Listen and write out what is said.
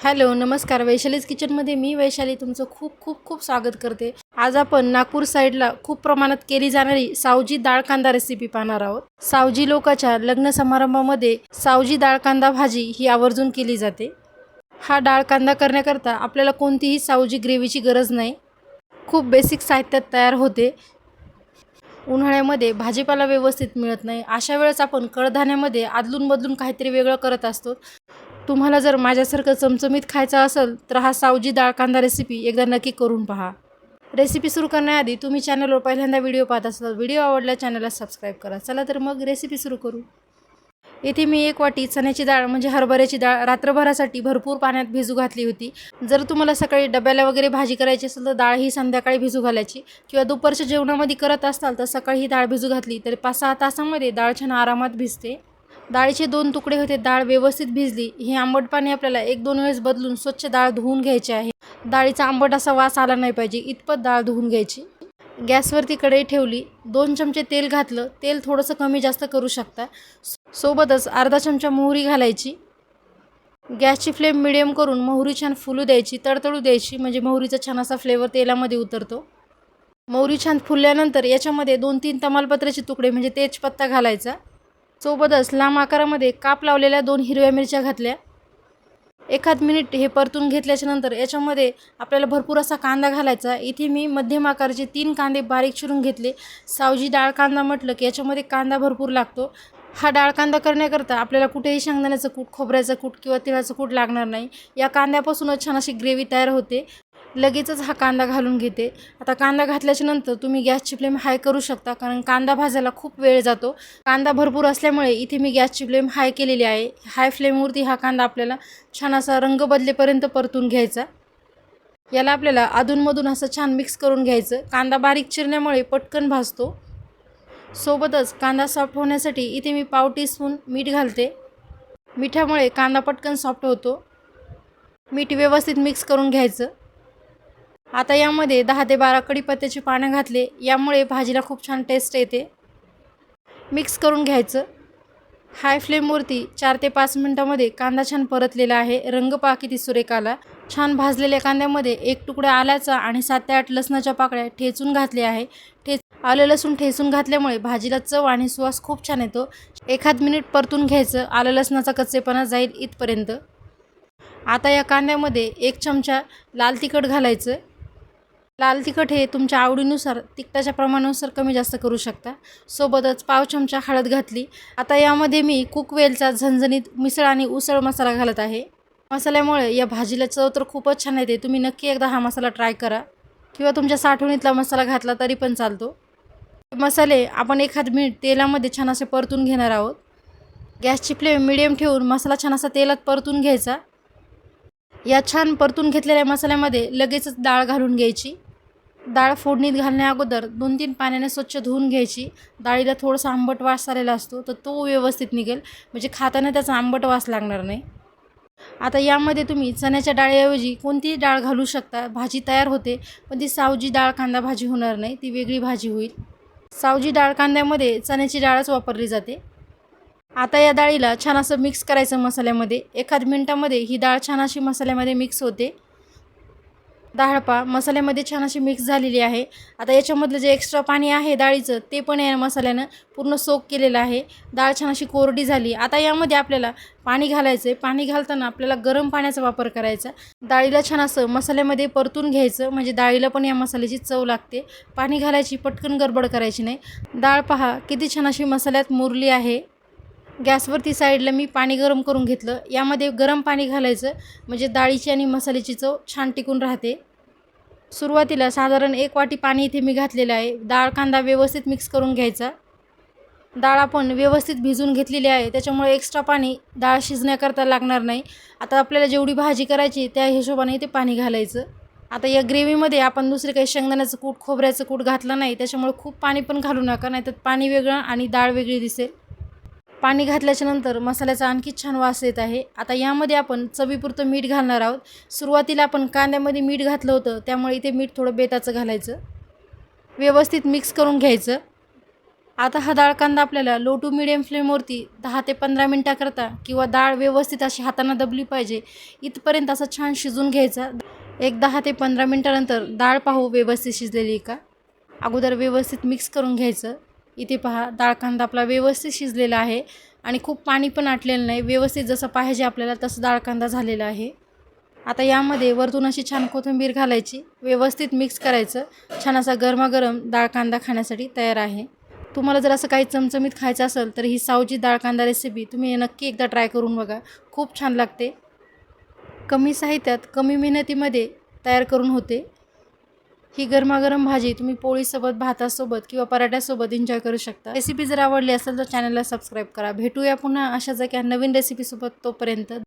Hello नमस्कार. वैशालीज किचनमध्ये मी वैशाली तुमचं खूप खूप खूप स्वागत करते. आज आपण नागपूर साईडला खूप प्रमाणात केली जाणारी सावजी डाळ कांदा रेसिपी पाहणार आहोत. सावजी लोकाच्या लग्न समारंभामध्ये सावजी डाळ कांदा भाजी ही आवर्जून केली जाते. हा डाळ कांदा करण्याकरता आपल्याला कोणतीही सावजी ग्रेव्हीची गरज नाही. खूप बेसिक साहित्यात तयार होते. उन्हाळ्यामध्ये भाजीपाला व्यवस्थित मिळत नाही. अशा वेळेस आपण कडधान्यामध्ये आदलून बदलून काहीतरी वेगळं करत असतो. तुम्हाला जर माझ्यासारखं चमचमीत खायचं असेल तर हा सावजी डाळ कांदा रेसिपी एकदा नक्की करून पहा. रेसिपी सुरू करण्याआधी तुम्ही चॅनलवर पहिल्यांदा व्हिडिओ पाहत असाल व्हिडिओ आवडला चॅनलला सबस्क्राईब करा. चला तर मग रेसिपी सुरू करू. येथे मी एक वाटी चण्याची डाळ म्हणजे हरभऱ्याची डाळ रात्रभरासाठी भरपूर पाण्यात भिजू घातली होती. जर तुम्हाला सकाळी डब्याला वगैरे भाजी करायची असेल तर डाळ ही संध्याकाळी भिजू घालायची. किंवा दुपारच्या जेवणामध्ये करत असाल तर सकाळी ही डाळ भिजू घातली तर पाच सहा तासामध्ये डाळ छान आरामात भिजते. डाळीचे दोन तुकडे होते डाळ व्यवस्थित भिजली. ही आंबट पाणी आपल्याला एक दोन वेळेस बदलून स्वच्छ डाळ धुवून घ्यायची आहे. डाळीचा आंबट असा वास आला नाही पाहिजे इतपत डाळ धुवून घ्यायची. गॅसवरती कढई ठेवली दोन चमचे तेल घातलं तेल थोडंसं कमी जास्त करू शकता. सोबतच अर्धा चमचा मोहरी घालायची. गॅसची फ्लेम मिडियम करून मोहरी छान फुलू द्यायची तडतडू द्यायची म्हणजे मोहरीचा छान असा फ्लेवर तेलामध्ये उतरतो. मोहरी छान फुलल्यानंतर याच्यामध्ये दोन तीन तमालपत्राचे तुकडे म्हणजे तेजपत्ता घालायचा. सोबतच लांब आकारामध्ये काप लावलेल्या दोन हिरव्या मिरच्या घातल्या. एखाद मिनिट हे परतून घेतल्याच्यानंतर याच्यामध्ये आपल्याला भरपूर असा कांदा घालायचा. इथे मी मध्यम आकाराचे तीन कांदे बारीक चिरून घेतले. सावजी डाळ कांदा म्हटलं की याच्यामध्ये कांदा भरपूर लागतो. हा डाळ कांदा करण्याकरता आपल्याला कुठेही शेंगदाण्याचं कूट खोबऱ्याचं कूट किंवा तिळाचं कूट लागणार नाही. या कांद्यापासूनच छान अशी ग्रेव्ही तयार होते. लगेचच हा कांदा घालून घेते. आता कांदा घातल्याच्या नंतर तुम्ही गॅसची फ्लेम हाय करू शकता कारण कांदा भाजायला खूप वेळ जातो. कांदा भरपूर असल्यामुळे इथे मी गॅसची फ्लेम हाय केलेली आहे. हाय फ्लेमवरती हा कांदा आपल्याला छान असा रंग बदलेपर्यंत परतून घ्यायचा. याला आपल्याला अधूनमधून असं छान मिक्स करून घ्यायचं. कांदा बारीक चिरण्यामुळे पटकन भाजतो. सोबतच कांदा सॉफ्ट होण्यासाठी इथे मी पाव टीस्पून मीठ घालते. मिठामुळे कांदा पटकन सॉफ्ट होतो. मीठ व्यवस्थित मिक्स करून घ्यायचं. आता यामध्ये दहा ते बारा कडीपत्त्याची पानं घातले. यामुळे भाजीला खूप छान टेस्ट येते. मिक्स करून घ्यायचं. हाय फ्लेमवरती चार ते पाच मिनटामध्ये कांदा छान परतलेला आहे. रंग पहा किती सुरेख आला. छान भाजलेल्या कांद्यामध्ये एक तुकडा आल्याचा आणि सात ते आठ लसणाच्या पाकळ्या ठेचून घातल्या आहे. ठेच आलं लसूण ठेचून घातल्यामुळे भाजीला चव आणि सुवास खूप छान येतो. एखाद मिनिट परतून घ्यायचं. आलं लसणाचा कच्चेपणा जाईल इथपर्यंत. आता या कांद्यामध्ये एक चमचा लाल तिखट घालायचं. लाल तिखट हे तुमच्या आवडीनुसार तिखटाच्या प्रमाणानुसार कमी जास्त करू शकता. सोबतच पाव चमचा हळद घातली. आता यामध्ये मी कुकवेलचा झणझणीत मिसळ आणि उसळ मसाला घालत आहे. मसाल्यामुळे या भाजीला चव तर खूपच छान येते. तुम्ही नक्की एकदा हा मसाला ट्राय करा. किंवा तुमच्या साठवणीतला मसाला घातला तरी पण चालतो. मसाले आपण एखाद मिनिट तेलामध्ये छान असे परतून घेणार आहोत. गॅसची फ्लेम मिडियम ठेवून मसाला छान असा तेलात परतून घ्यायचा. या छान परतून घेतलेल्या मसाल्यामध्ये लगेचच डाळ घालून घ्यायची. डाळ फोडणीत घालण्या अगोदर दोन तीन पाण्याने स्वच्छ धुवून घ्यायची. डाळीला थोडासा आंबट वास आलेला असतो तर तो व्यवस्थित निघेल. म्हणजे खाताना त्याचा आंबट वास लागणार नाही. आता यामध्ये तुम्ही चण्याच्या डाळीऐवजी कोणतीही डाळ घालू शकता. भाजी तयार होते पण ती सावजी डाळ कांदा भाजी होणार नाही ती वेगळी भाजी होईल. सावजी डाळ कांद्यामध्ये चण्याची डाळच वापरली जाते. आता या डाळीला छान असं मिक्स करायचं मसाल्यामध्ये. एखाद मिनटामध्ये ही डाळ छान अशी मसाल्यामध्ये मिक्स होते. डाळपा मसाल्यामध्ये छान अशी मिक्स झालेली आहे. आता याच्यामधलं जे एक्स्ट्रा पाणी आहे डाळीचं ते पण या मसाल्यानं पूर्ण सोक केलेलं आहे. डाळ छान अशी कोरडी झाली. आता यामध्ये आपल्याला पाणी घालायचं आहे पाणी घालताना आपल्याला गरम पाण्याचा वापर करायचा. डाळीला छान असं मसाल्यामध्ये परतून घ्यायचं. म्हणजे डाळीला पण या मसाल्याची चव लागते. पाणी घालायची पटकन गडबड करायची नाही. डाळ पहा किती छान अशी मसाल्यात मुरली आहे. गॅसवरती साईडला मी पाणी गरम करून घेतलं. यामध्ये गरम पाणी घालायचं. म्हणजे डाळीची आणि मसाल्याची चव छान टिकून राहते. सुरुवातीला साधारण एक वाटी पाणी इथे मी घातलेलं आहे. डाळ कांदा व्यवस्थित मिक्स करून घ्यायचा. डाळ आपण व्यवस्थित भिजून घेतलेली आहे. त्याच्यामुळे एक्स्ट्रा पाणी डाळ शिजण्याकरता लागणार नाही. आता आपल्याला जेवढी भाजी करायची त्या हिशोबाने ते पाणी घालायचं. आता या ग्रेव्हीमध्ये आपण दुसरे काही शेंगदाण्याचं कूट खोबऱ्याचं कूट घातलं नाही. त्याच्यामुळे खूप पाणी पण घालू नका नाही तर पाणी वेगळं आणि डाळ वेगळी दिसेल. पाणी घातल्याच्यानंतर मसाल्याचा आणखी छान वास येत आहे. आता यामध्ये आपण चवीपुरतं मीठ घालणार आहोत. सुरुवातीला आपण कांद्यामध्ये मीठ घातलं होतं त्यामुळे इथे मीठ थोडं बेताचं घालायचं. व्यवस्थित मिक्स करून घ्यायचं. आता हा डाळ कांदा आपल्याला लो टू मिडियम फ्लेमवरती दहा ते पंधरा मिनटाकरता किंवा डाळ व्यवस्थित अशी हातानं दबली पाहिजे इथपर्यंत असं छान शिजून घ्यायचा. एक दहा ते पंधरा मिनटानंतर डाळ पाहू व्यवस्थित शिजलेली का? अगोदर व्यवस्थित मिक्स करून घ्यायचं. इथे पहा डाळ कांदा आपला व्यवस्थित शिजलेला आहे आणि खूप पाणी पण आटलेलं नाही. व्यवस्थित जसं पाहिजे आपल्याला तसं डाळ कांदा झालेला आहे. आता यामध्ये वरतून अशी छान कोथिंबीर घालायची. व्यवस्थित मिक्स करायचं. छान असा गरमागरम डाळ कांदा खाण्यासाठी तयार आहे. तुम्हाला जर असं काही चमचमीत खायचं असेल तर ही सावजी डाळ कांदा रेसिपी तुम्ही नक्की एकदा ट्राय करून बघा. खूप छान लागते. कमी साहित्यात कमी मेहनतीमध्ये तयार करून होते. ही गरमागरम भाजी तुम्ही पोळीसोबत भातासोबत किंवा पराठ्यासोबत एन्जॉय करू शकता. रेसिपी जर आवडली असेल तर चॅनलला सबस्क्राईब करा. भेटूया पुन्हा अशाच एका नवीन रेसिपीसोबत तोपर्यंत.